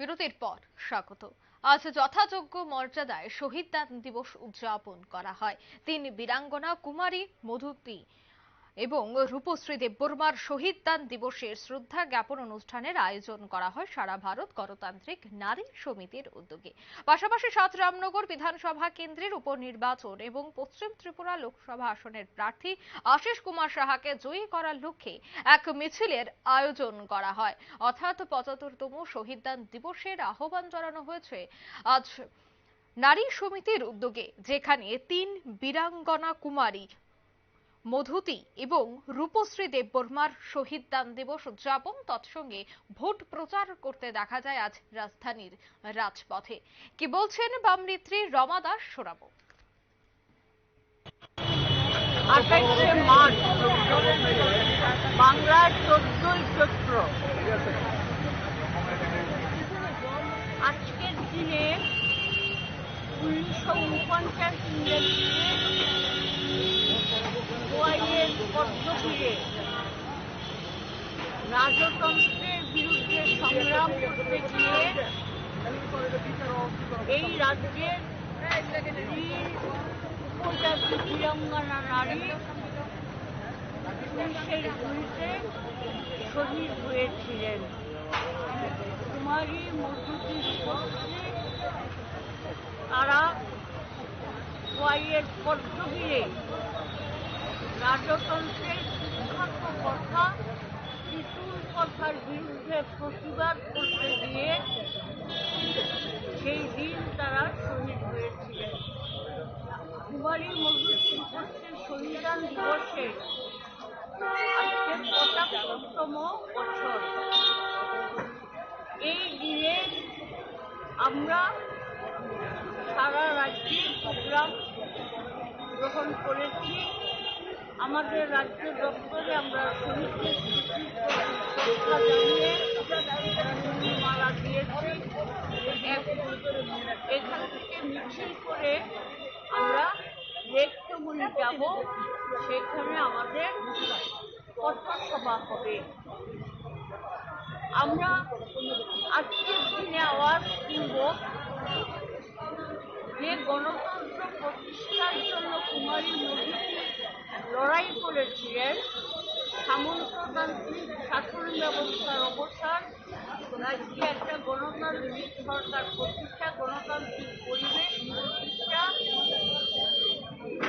বিরতির পর স্বাগত। আজ যথাযোগ্য মর্যাদায় শহীদ দিবস উদযাপন করা হয়। তিন বীরাঙ্গনা কুমারী, মধুপি এবং রূপশ্রী দেববর্মার শহীদ দান দিবসের শ্রদ্ধা জ্ঞাপন অনুষ্ঠানের আয়োজন করা হয় সারা ভারত গণতান্ত্রিক নারী সমিতির উদ্যোগে। পাশাপাশি সাত রামনগর বিধানসভা কেন্দ্রের উপনির্বাচন এবং পশ্চিম ত্রিপুরা লোকসভা আসনের প্রার্থী আশিস কুমার সাহাকে জয়ী করার লক্ষ্যে এক মিছিলের আয়োজন করা হয়। অর্থাৎ পঁচাত্তরতম শহীদ দান দিবসের আহ্বান জানানো হয়েছে আজ নারী সমিতির উদ্যোগে, যেখানে তিন বীরাঙ্গনা কুমারী মধুতি এবং রূপশ্রী দেববর্মার শহীদ দান দিবস উদযাপন তৎসঙ্গে ভোট প্রচার করতে দেখা যায় আজ রাজধানীর রাজপথে। কি বলছেন বামনেত্রী রমা দাস মার্চ, বাংলার চোদ্দই চৈত্র। আজকের দিনে উনিশশো উনপঞ্চাশ রাজতন্ত্রের বিরুদ্ধে সংগ্রাম করতে গিয়ে এই রাজ্যের উপজাতি নারী পুলিশের গুলিতে শহীদ হয়েছিলেন। কুমারী মধুতি তারা ওয়াইয়ের পদ্মগিরে রাজতন্ত্রের কুখ্যাত কথা বিপুল কথার বিরুদ্ধে প্রতিবাদ করতে গিয়ে সেই দিন তারা শহীদ হয়েছিলেন। কুমারী মধুশ্রী উপস্থিত শহীদান দিবসে আজকে পঁচাত্তরতম বছর। এই দিনে আমরা সারা রাজ্যে প্রোগ্রাম গ্রহণ করেছি। আমাদের রাজ্য দপ্তরে আমরা শহীদদের দিয়েছি এখান থেকে মিছিল করে আমরা লেকটুগুলি যাব, সেখানে আমাদের পথসভা হবে। আমরা আজকের দিনে আওয়াজ তুলব যে গণতন্ত্র প্রতিষ্ঠার জন্য কুমারী মোদীজি লড়াই করেছিলেন সামন্ততান্ত্রিক শাসন ব্যবস্থার অবসান, রাজ্যে একটা গণতান্ত্রিক সরকার, প্রতিষ্ঠা, গণতান্ত্রিক পরিবেশ, প্রতিষ্ঠা।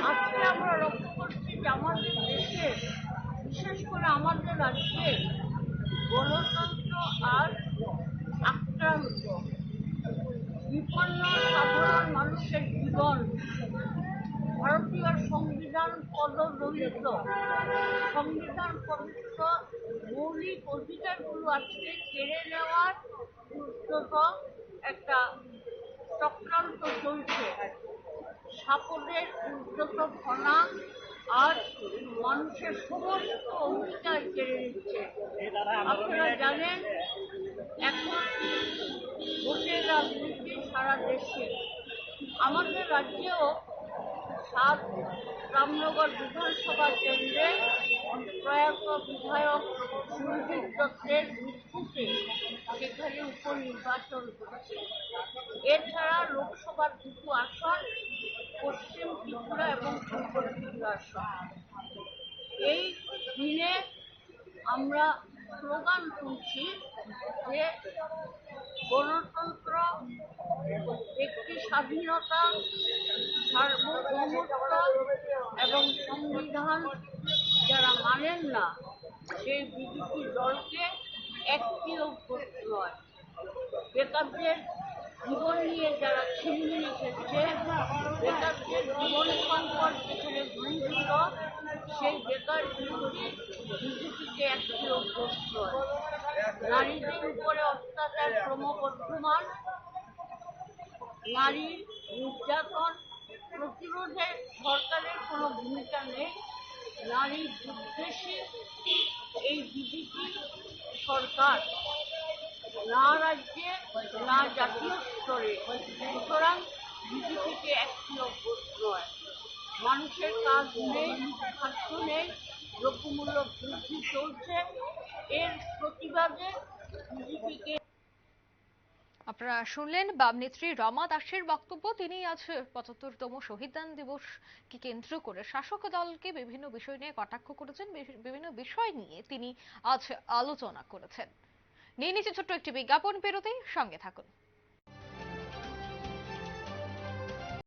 আজকে আমরা লক্ষ্য করছি যে আমাদের দেশে, বিশেষ করে আমাদের রাজ্যে, গণতন্ত্র আর আক্রান্ত, বিপন্ন সাধারণ মানুষের জীবন ভারতীয় সংবিধান পদদলিত সংবিধান প্রদত্ত মৌলিক অধিকারগুলো আজকে কেড়ে নেওয়ার উদ্যত একটা চক্রান্ত চলছে। সাপদের উদ্যত ফনা আর মানুষের সমস্ত অধিকার কেড়ে নিচ্ছে। আপনারা জানেন এখন ভোটের রাজনীতি সারা দেশে। আমাদের রাজ্যেও সাত রামনগর বিধানসভা কেন্দ্রে প্রয়াত বিধায়ক সুরজিৎ দত্তের মৃত্যুতে সেখানে উপনির্বাচন হচ্ছে এছাড়া লোকসভার দুটো আসন, পশ্চিম ত্রিপুরা এবং পূর্ব ত্রিপুরা আসন। এই দিনে আমরা স্লোগান তুলছি যে গণতন্ত্র, একটি স্বাধীনতা সার্বভৌমত্ব এবং সংবিধান যারা মানেন না, সেই বিজেপি দলকে একটিও ভোট নয় বেকারদের জীবন নিয়ে যারা ছিনমিনি খেলছে বেকারদের জীবন সংকট যেখানে ঘনীভূত সেই বেকার বিরোধী বিজেপিকে একটিও ভোট নয় নারীদের উপরে অত্যাচার ক্রমবর্ধমান। নারী নির্যাতন প্রতিরোধে সরকারের কোনো ভূমিকা নেই। নারী বিদ্বেষী এই বিজেপি সরকার, না রাজ্যে, না জাতীয় স্তরে। সুতরাং বিজেপিকে একটি ভোট নয় মানুষের কাজ নেই, খাদ্য নেই, দ্রব্যমূল্য বৃদ্ধি চলছে। এর প্রতিবাদে বিজেপিকে আপনারা শুনলেন বাম নেত্রী রমা দাসের বক্তব্য। তিনি আজ পঁচাত্তরতম শহীদদান দিবসকে কেন্দ্র করে শাসক দলকে বিভিন্ন বিষয় নিয়ে কটাক্ষ করেছেন বিভিন্ন বিষয় নিয়ে তিনি আজ আলোচনা করেছেন। নিয়ে নিচে ছোট্ট একটি বিজ্ঞাপন বিরতি, সঙ্গে থাকুন।